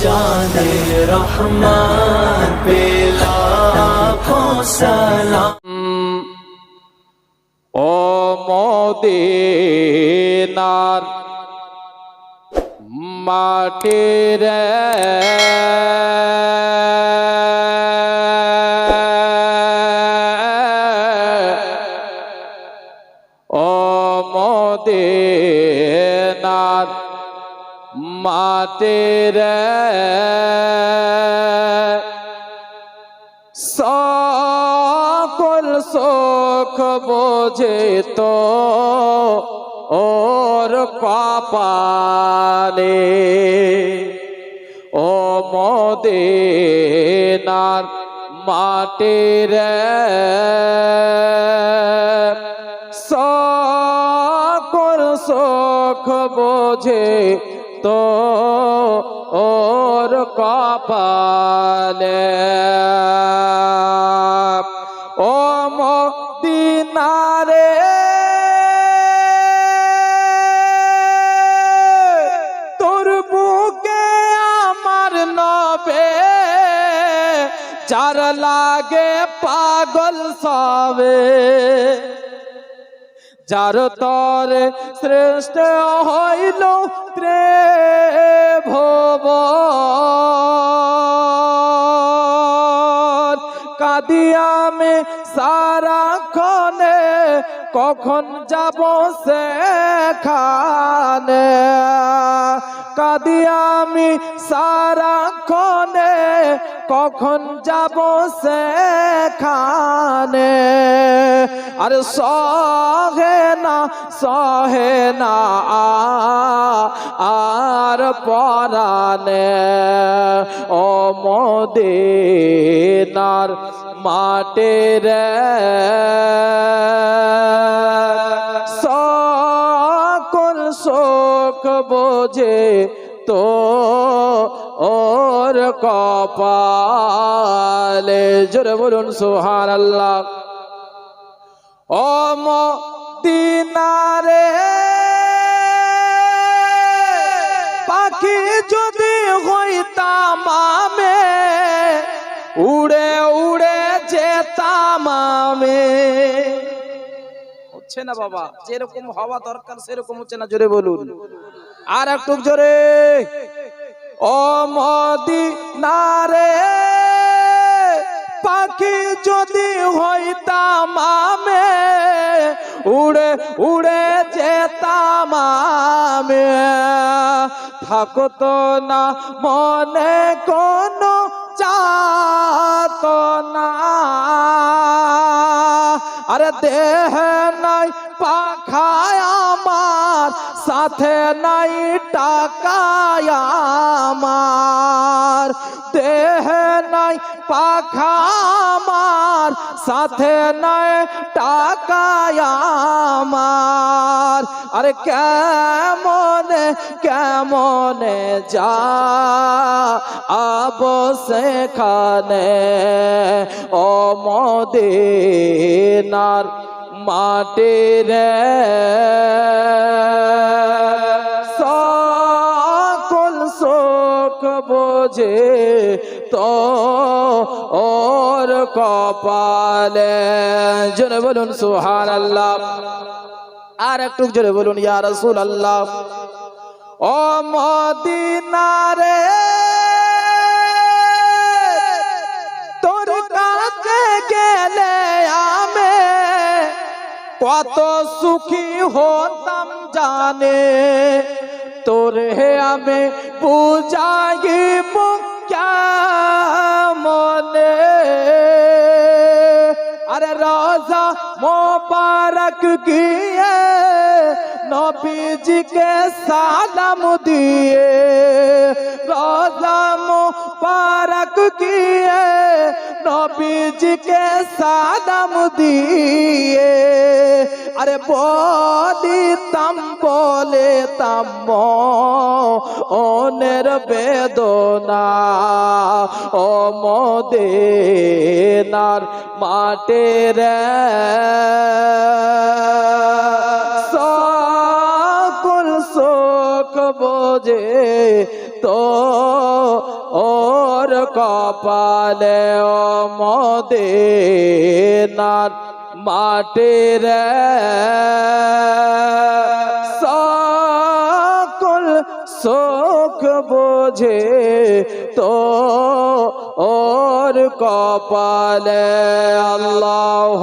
জানে রহমান পেলা সালাম ও মদিনার মাটির মাটির সকল সুখ বোঝে তো ওর কপালে। ও মদিনার মাটির সকল সুখ বোঝে ওর কপালে। ও মদিনারে। তোর বুকে আমার নবে চার লাগে পাগল সবে। যার তরে শ্রেষ্ঠ হইল ত্রে ভব। কাদিয়ামে সারা খনে কখন যাব সেখানে? কাদিয়ামি সারা খনে কখন যাব সেখানে? আরে সহে না সহে না, আর পরানে ও মদিনার মাটের সকল শোক বোঝে তো ওর কপালে। জোরে বলুন সোহান আল্লাহ ও মদিনারে পাখি যদি হইতাম আমি, উড়ে উড়ে যেতাম আমি। হচ্ছে না বাবা, যেরকম হওয়া দরকার সেরকম হচ্ছে না, জোরে বলুন। আর একটু জোরে। ও মদিনারে পাখি যদি আমি উড়ে উড়ে যেতাম আমি। থাকতো না, মনে কোনো চাত না। আরে দেহ নাই, পাখায় আমার, সাথে নাই টাকায় আমার। দেহ পাখা আমার, সাথে নাই টাকায় আমার। আরে কেমনে কেমনে যা আব সেখানে? ও মদিনার মাটির সকল শোক বোঝে তো ওর কপালে। জোরে বলুন সুহান আল্লাহ আর একটু জোরে বলুন, ইয়া রাসূল আল্লাহ ও মদিনারে, তোর গেলে আমি কত সুখী হতাম জানে। तोरे हमें पूजाई मुख्या मोने। अरे रोजा मोबारक किए नबी जी के सालम दिए। रोजा पारक किए नबी जी के सालम दिए। আরে বলিতাম বলেতাম অনের বেদনা, ও মদেনার মাটের সকল শোক বোঝে তো ওর কপালে, ও মদিনার মাটি রে সকল শোক বোঝে তো ওর কপালে আল্লাহ